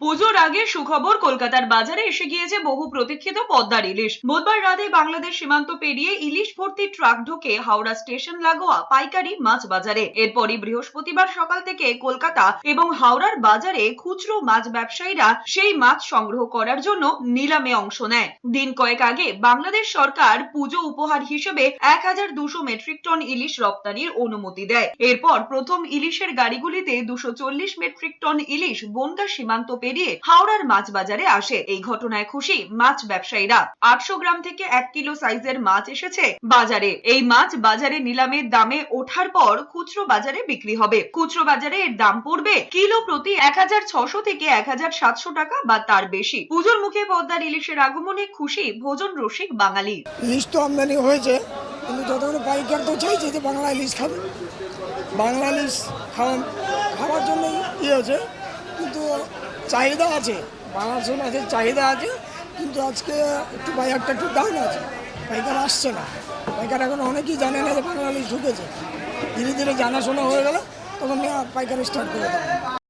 পুজোর আগে সুখবর, কলকাতার বাজারে এসে গিয়েছে বহু প্রতীক্ষিত পদ্মার ইলিশ বুধবার রাতে বাংলাদেশ সীমান্ত পেরিয়ে ইলিশ ভর্তি ট্রাক ঢোকে হাওড়া স্টেশন লাগোয়া পাইকারি মাছ বাজারে। এরপরই বৃহস্পতিবার সকাল থেকে কলকাতা এবং হাওড়ার বাজারে খুচরো মাছ ব্যবসায়ীরা সেই মাছ সংগ্রহ করার জন্য নিলামে অংশ নেয়। দিন কয়েক আগে বাংলাদেশ সরকার পুজো উপহার হিসেবে এক হাজার দুশো মেট্রিক টন ইলিশ রপ্তানির অনুমতি দেয়। এরপর প্রথম ইলিশের গাড়িগুলিতে দুশো চল্লিশ মেট্রিক টন ইলিশ বনগা সীমান্ত পেরিয়ে হাওড়ার মাছ বাজারে আসে। এই ঘটনায় খুশি মাছ ব্যবসায়ীরা। আটশো গ্রাম থেকে এক কিলো সাইজের মাছ এসেছে বাজারে। এই মাছ বাজারে নিলামের দামে ওঠার পর খুচরো বাজারে বিক্রি হবে। খুচরো বাজারে এর দাম পড়বে কিলো প্রতি এক হাজার ছশো থেকে এক হাজার সাতশো টাকা বা তার বেশি। পুজোর মুখে পদ্মার ইলিশের আগমনে খুশি ভোজন রসিক বাঙালি। ইলিশ তো আমদানি হয়েছে, কিন্তু যতগুলো পাইকার তো চাইছে যে বাংলা ইলিশ খাবে। বাংলা ইলিশ খাওয়া খাওয়ার জন্যই ইয়ে হয়েছে কিন্তু চাহিদা আছে, বাংলাদেশের মাছের চাহিদা আছে, কিন্তু আজকে একটু বাজারটা একটু ডাউন আছে। পাইকার আসছে না। পাইকার এখন অনেকেই জানে না যে বাঙালি ঢুকেছে। ধীরে ধীরে জানাশোনা হয়ে গেলে, তখন পাইকারি স্টার্ট করে দেবে।